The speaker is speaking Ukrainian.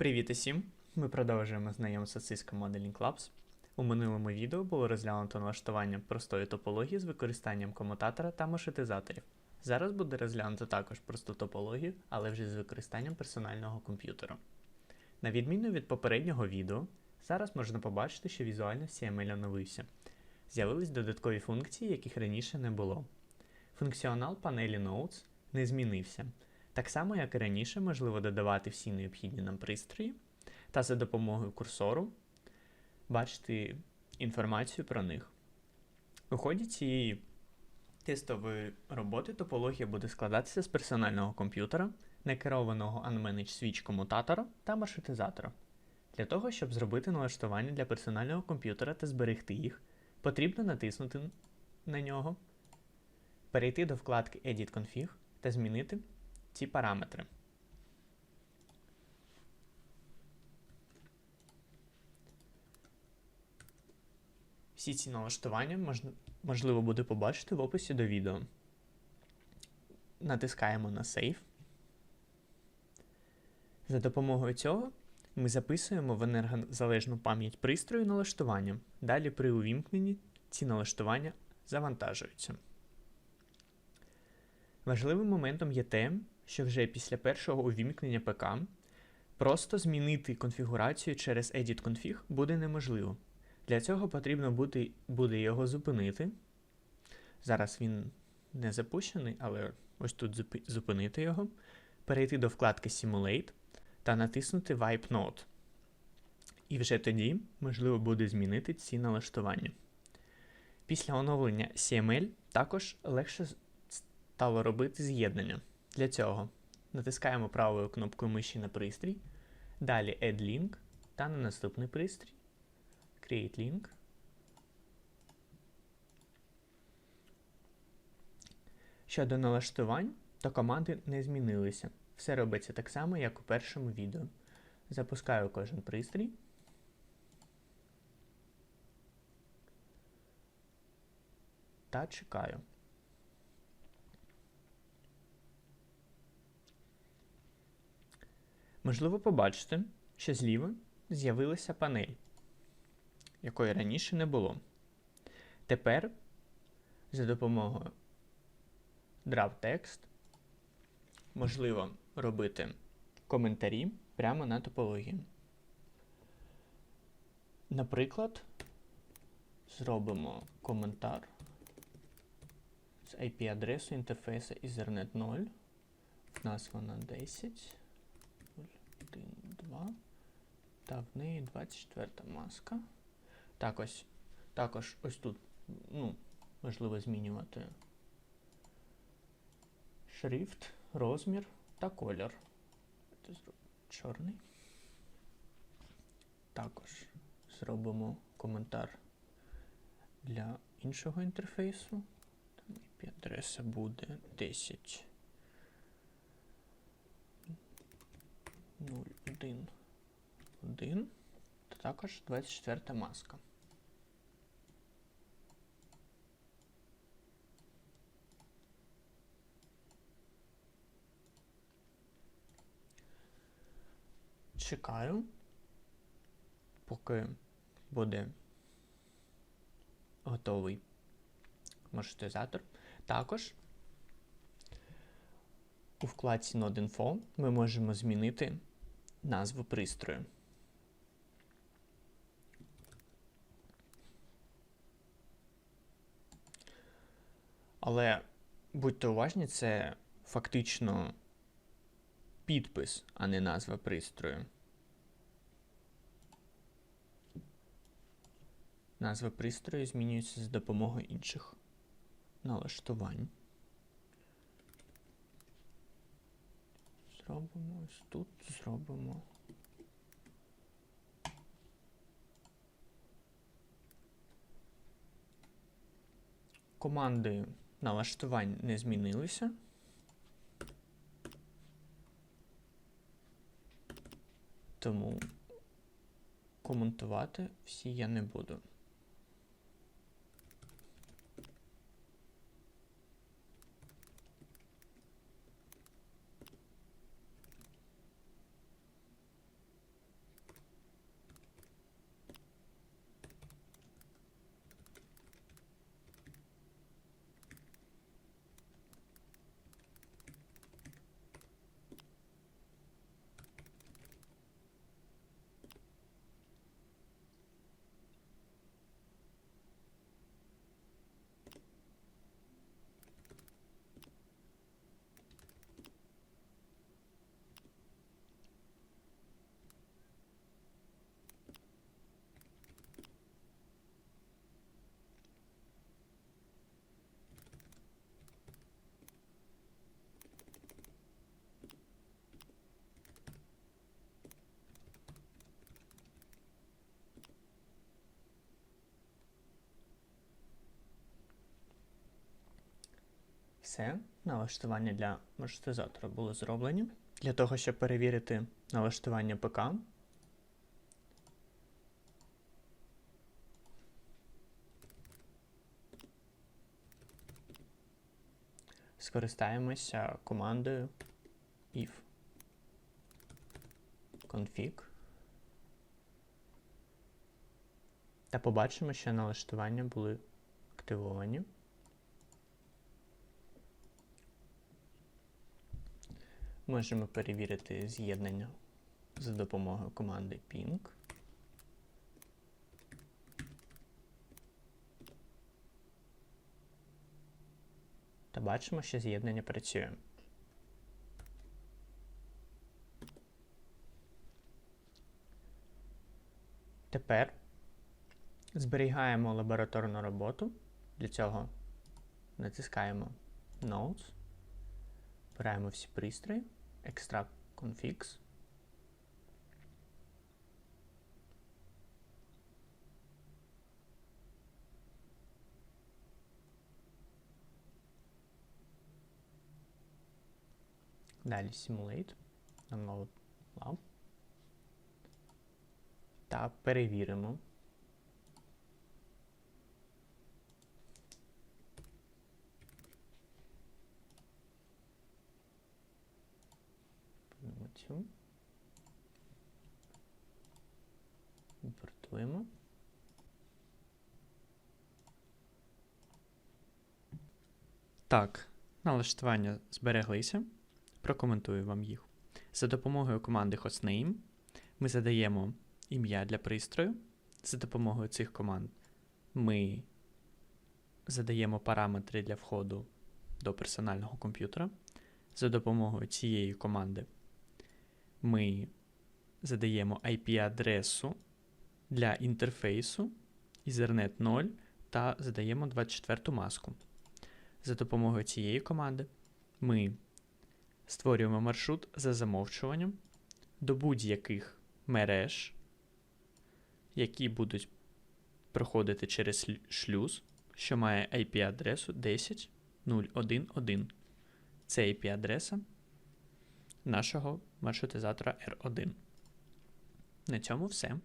Привіт усім! Ми продовжуємо знайомство з Cisco Modeling Labs. У минулому відео було розглянуто налаштування простої топології з використанням комутатора та маршрутизаторів. Зараз буде розглянуто також просту топологію, але вже з використанням персонального комп'ютера. На відміну від попереднього відео, зараз можна побачити, що візуально CML оновився. З'явились додаткові функції, яких раніше не було. Функціонал панелі Notes не змінився. Так само, як і раніше, можливо додавати всі необхідні нам пристрої та за допомогою курсору бачити інформацію про них. У ході цієї тестової роботи топологія буде складатися з персонального комп'ютера, некерованого Unmanaged Switch комутатора та маршрутизатора. Для того, щоб зробити налаштування для персонального комп'ютера та зберегти їх, потрібно натиснути на нього, перейти до вкладки Edit Config та змінити ці параметри. Всі ці налаштування можливо буде побачити в описі до відео. Натискаємо на Save. За допомогою цього ми записуємо в енергозалежну пам'ять пристрою налаштування. Далі при увімкненні ці налаштування завантажуються. Важливим моментом є те, що вже після першого увімкнення ПК просто змінити конфігурацію через Edit Config буде неможливо. Для цього потрібно буде, буде його зупинити. Зараз він не запущений, але ось тут зупинити його, перейти до вкладки Simulate та натиснути Wipe Node. І вже тоді можливо буде змінити ці налаштування. Після оновлення CML також легше стало робити з'єднання. Для цього натискаємо правою кнопкою миші на пристрій, далі Add Link та на наступний пристрій Create Link. Щодо налаштувань, то команди не змінилися. Все робиться так само, як у першому відео. Запускаю кожен пристрій. Та чекаю. Можливо побачити, що зліва з'явилася панель, якої раніше не було. Тепер за допомогою Draft Text можливо робити коментарі прямо на топології. Наприклад, зробимо коментар з IP-адресу інтерфейсу Ethernet 0. В нас вона 10. 1, 2. Та в неї 24 маска. Так ось, Також ось тут ну, можливо змінювати шрифт, розмір та колір. Чорний. Також зробимо коментар для іншого інтерфейсу. IP-адреса буде 10. 0, 1, 1, та також 24 маска. Чекаю, поки буде готовий маршрутизатор. Також у вкладці Node.info ми можемо змінити назву пристрою. Але будьте уважні, це фактично підпис, а не назва пристрою. Назва пристрою змінюється з допомогою інших налаштувань. Зробимо ось тут, зробимо. Команди налаштувань не змінилися. Тому коментувати всі я не буду. Все, налаштування для маршрутизатора були зроблені. Для того, щоб перевірити налаштування ПК, скористаємося командою if config та побачимо, що налаштування були активовані. Можемо перевірити з'єднання за допомогою команди ping. Та бачимо, що з'єднання працює. Тепер зберігаємо лабораторну роботу. Для цього натискаємо Notes, обираємо всі пристрої, Extract Configs. Далі Simulate, Download Lab. Та перевіримо. Імпортуємо. Так, налаштування збереглися. Прокоментую вам їх. За допомогою команди hostname ми задаємо ім'я для пристрою. За допомогою цих команд ми задаємо параметри для входу до персонального комп'ютера. За допомогою цієї команди ми задаємо IP-адресу для інтерфейсу Ethernet 0 та задаємо 24 маску. За допомогою цієї команди ми створюємо маршрут за замовчуванням до будь-яких мереж, які будуть проходити через шлюз, що має IP-адресу 10.0.1.1. Це IP-адреса нашого маршрутизатора R1. На цьому все.